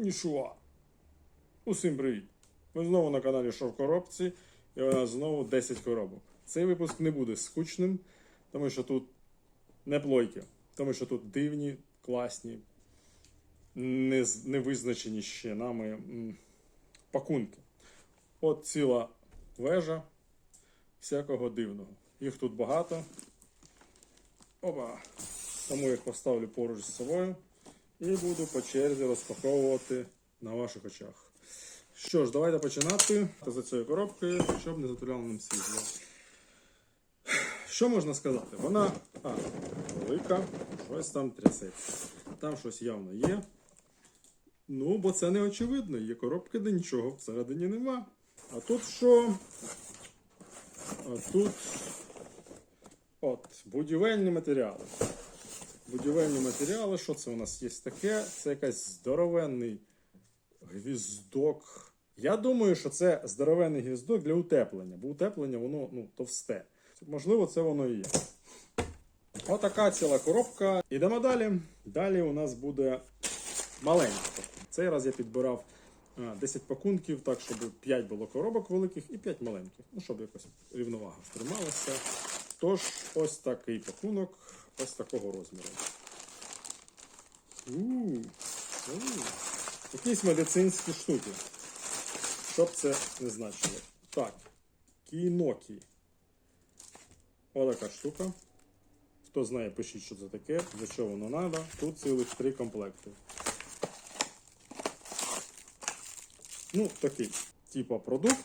Конішуа. Усім привіт! Ми знову на каналі Що коробці, і у нас знову 10 коробок. Цей випуск не буде скучним, тому що тут не плойки, тому що тут дивні, класні, не, з- не визначені ще нами пакунки. От ціла вежа всякого дивного. Їх тут багато. Опа! Тому я їх поставлю поруч з собою і буду по черзі розпаковувати на ваших очах. Що ж, давайте починати за цією коробкою, щоб не затуляло нам світло. Що можна сказати? Вона а, велика, щось там трясеться. Там щось явно є. Ну, бо це не очевидно. Є коробки, де нічого всередині нема. А тут що? А тут от, будівельні матеріали. Будівельні матеріали, що це у нас є таке? Це якийсь здоровенний гвіздок. Я думаю, що це здоровенний гвіздок для утеплення, бо утеплення воно ну, товсте. Можливо, це воно і є. Отака ціла коробка. Ідемо далі. Далі у нас буде маленька. Цей раз я підбирав 10 пакунків, так, щоб 5 було коробок великих і 5 маленьких. Ну, щоб якось рівновага втрималася. Тож, ось такий пакунок, ось такого розміру. Якісь медицинські штуки. Що б це не значило. Так, кінокі. Отака штука. Хто знає, пишіть, що це таке, для чого воно треба. Тут цілих три комплекти. Ну, такий, типа продукт,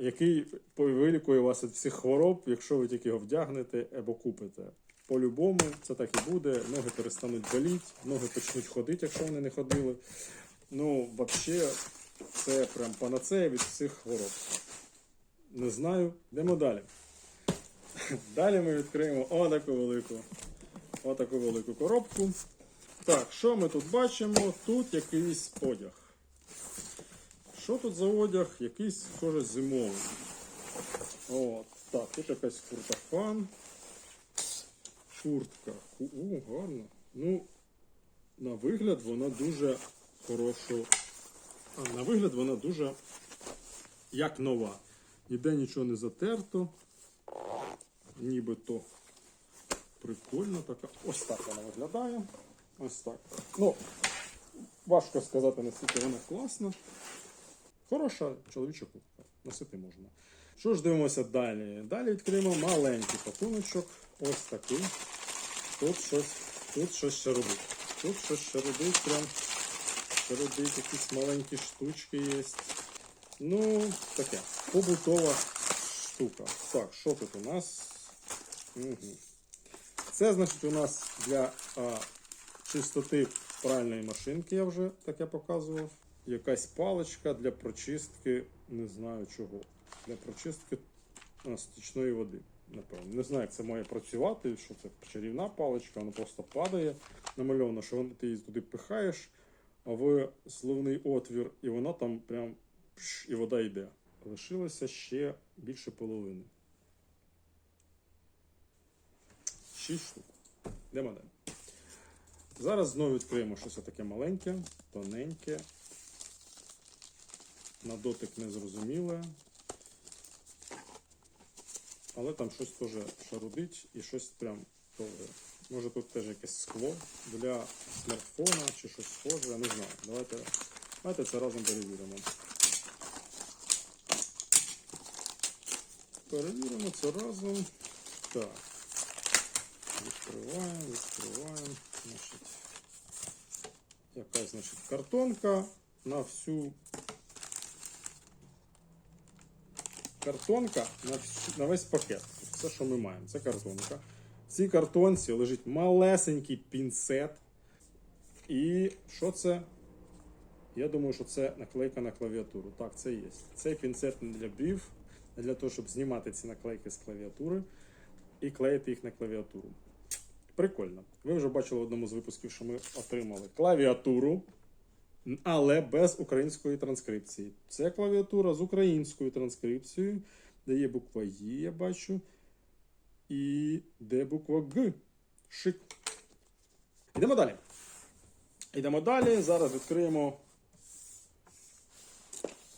який вилікує вас від всіх хвороб, якщо ви тільки його вдягнете або купите. По-любому це так і буде. Ноги перестануть боліти, ноги почнуть ходити, якщо вони не ходили. Ну, взагалі, це прям панацея від всіх хвороб. Не знаю. Йдемо далі. Далі ми відкриємо отаку велику, отаку велику коробку. Так, що ми тут бачимо? Тут якийсь одяг. Що тут за одяг? Якийсь, схоже, зимовий. От, так, тут якась куртофан. Куртка. О, гарно. Ну, на вигляд вона дуже хорошо. А, на вигляд вона дуже як нова. Ніде нічого не затерто. Нібито прикольно така. Ось так вона виглядає. Ось так. Ну, важко сказати, наскільки вона класна. Хороша чоловіча. Носити можна. Що ж дивимося далі? Далі відкриємо маленький пакуночок. Ось такий. Тут щось, тут щось ще робить. Тут щось ще робить, прям ще робить якісь маленькі штучки є. Ну, таке. Побутова штука. Так, що тут у нас? Угу. Це, значить, у нас для а, чистоти пральної машинки, я вже таке показував. Якась паличка для прочистки, не знаю чого. Для прочистки стічної води. Напевно. Не знаю, як це має працювати, що це чарівна паличка, вона просто падає. Намальовано, що ти її туди пихаєш, в сливний отвір, і вона там прям пш, і вода йде. Лишилося ще більше половини. Шість штук. Йдемо далі. Зараз знову відкриємо щось таке маленьке, тоненьке. На дотик незрозуміле. Але там щось теж шарудить і щось прям довге. Може тут теж якесь скло для смартфона чи щось схоже, я не знаю. Давайте, давайте це разом перевіримо. Перевіримо це разом. Так. Відкриваємо, відкриваємо. Значить, якась значить, картонка на всю. Картонка на, на весь пакет. Все, що ми маємо, це картонка. В цій картонці лежить малесенький пінцет. І що це? Я думаю, що це наклейка на клавіатуру. Так, це є. Цей пінцет не для брів, а для того, щоб знімати ці наклейки з клавіатури і клеїти їх на клавіатуру. Прикольно. Ви вже бачили в одному з випусків, що ми отримали клавіатуру, але без української транскрипції. Це клавіатура з українською транскрипцією, де є буква Є, я бачу, і де буква Г. Шик. Йдемо далі. Йдемо далі. Зараз відкриємо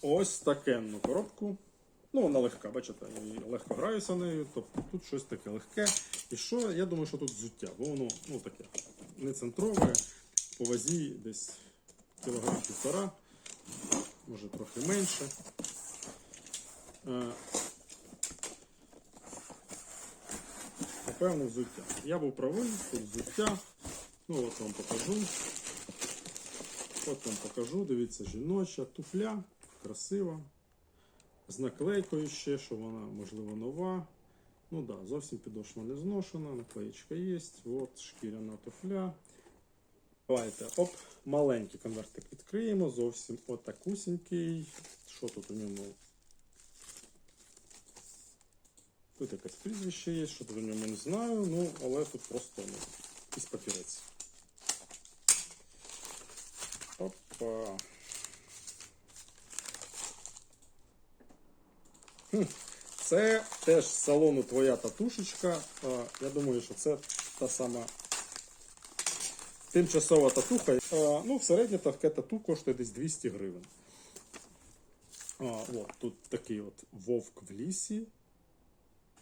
ось такенну коробку. Ну, вона легка, бачите, і легко граюся нею. Тобто тут щось таке легке. І що? Я думаю, що тут взуття, бо воно ну, таке не центрове, по вазі десь кілограм півтора, може трохи менше. Е, Напевно, взуття. Я був правий, тут взуття. Ну, от вам покажу. От вам покажу, дивіться, жіноча, туфля, красива. З наклейкою ще, що вона, можливо, нова. Ну так, да, зовсім підошва не зношена, наклеєчка є. От шкіряна туфля. Давайте, оп, маленький конвертик відкриємо, зовсім отакусінький. Що тут у ньому? Тут якесь прізвище є, що тут у ньому не знаю, ну, але тут просто ну, якийсь папірець. Опа. Це теж з салону твоя татушечка. Я думаю, що це та сама тимчасова татуха. А, Ну, в середньо таке тату коштує десь 200 гривень. От, тут такий от вовк в лісі.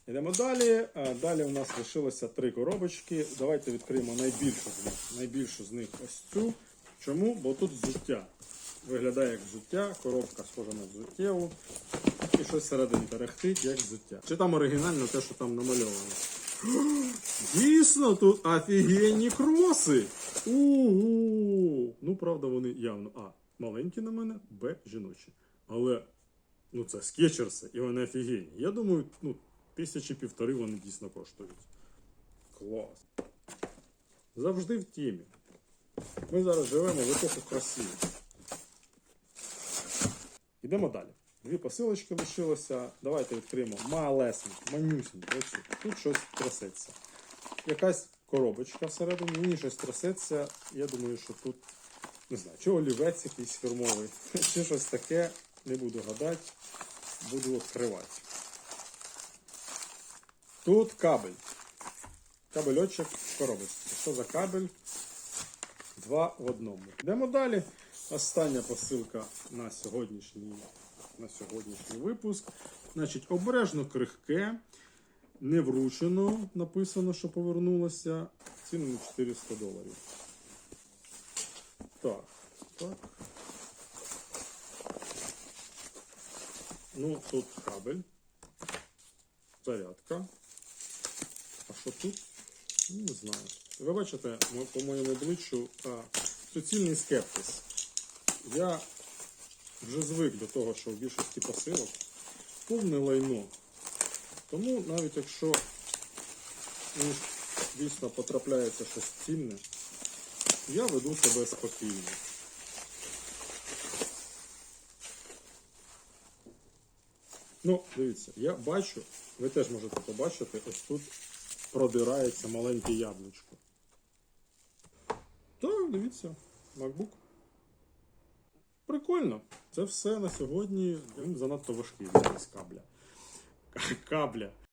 Йдемо далі. Далі у нас лишилося три коробочки. Давайте відкриємо найбільшу з них. Найбільшу з них ось цю. Чому? Бо тут взуття. Виглядає як взуття, коробка схожа на взуттєву. І щось всередині терехтить, як взуття. Чи там оригінально те, що там намальовано? Дійсно, тут офігенні кроси. Угу. Ну, правда, вони явно А. Маленькі на мене, Б. Жіночі. Але ну це скетчерси, і вони офігенні. Я думаю, ну, тисячі півтори вони дійсно коштують. Клас. Завжди в тімі. Ми зараз живемо в епоху краси. Йдемо далі. Дві посилочки лишилося. Давайте відкриємо малесеньку, манюсеньку. Тут щось трясеться. Якась коробочка всередині, мені щось трясеться. Я думаю, що тут, не знаю, чи олівець якийсь фірмовий, чи щось таке. Не буду гадати, буду відкривати. Тут кабель. Кабельочок в коробочці. Що за кабель? Два в одному. Йдемо далі. Остання посилка на сьогоднішній, на сьогоднішній випуск. Значить, обережно крихке, не вручено, написано, що повернулося. Ціну на 400 доларів. Так, так. Ну, тут кабель, зарядка. А що тут? Ну, Не знаю. Ви бачите, по моєму обличчю суцільний скептиз. Я вже звик до того, що в більшості посилок повне лайно. Тому навіть якщо ну, дійсно потрапляється щось цінне, я веду себе спокійно. Ну, дивіться, я бачу, ви теж можете побачити, ось тут продирається маленьке яблучко. Так, дивіться, MacBook. Прикольно. Це все на сьогодні. Він занадто важкий без кабля. Кабля.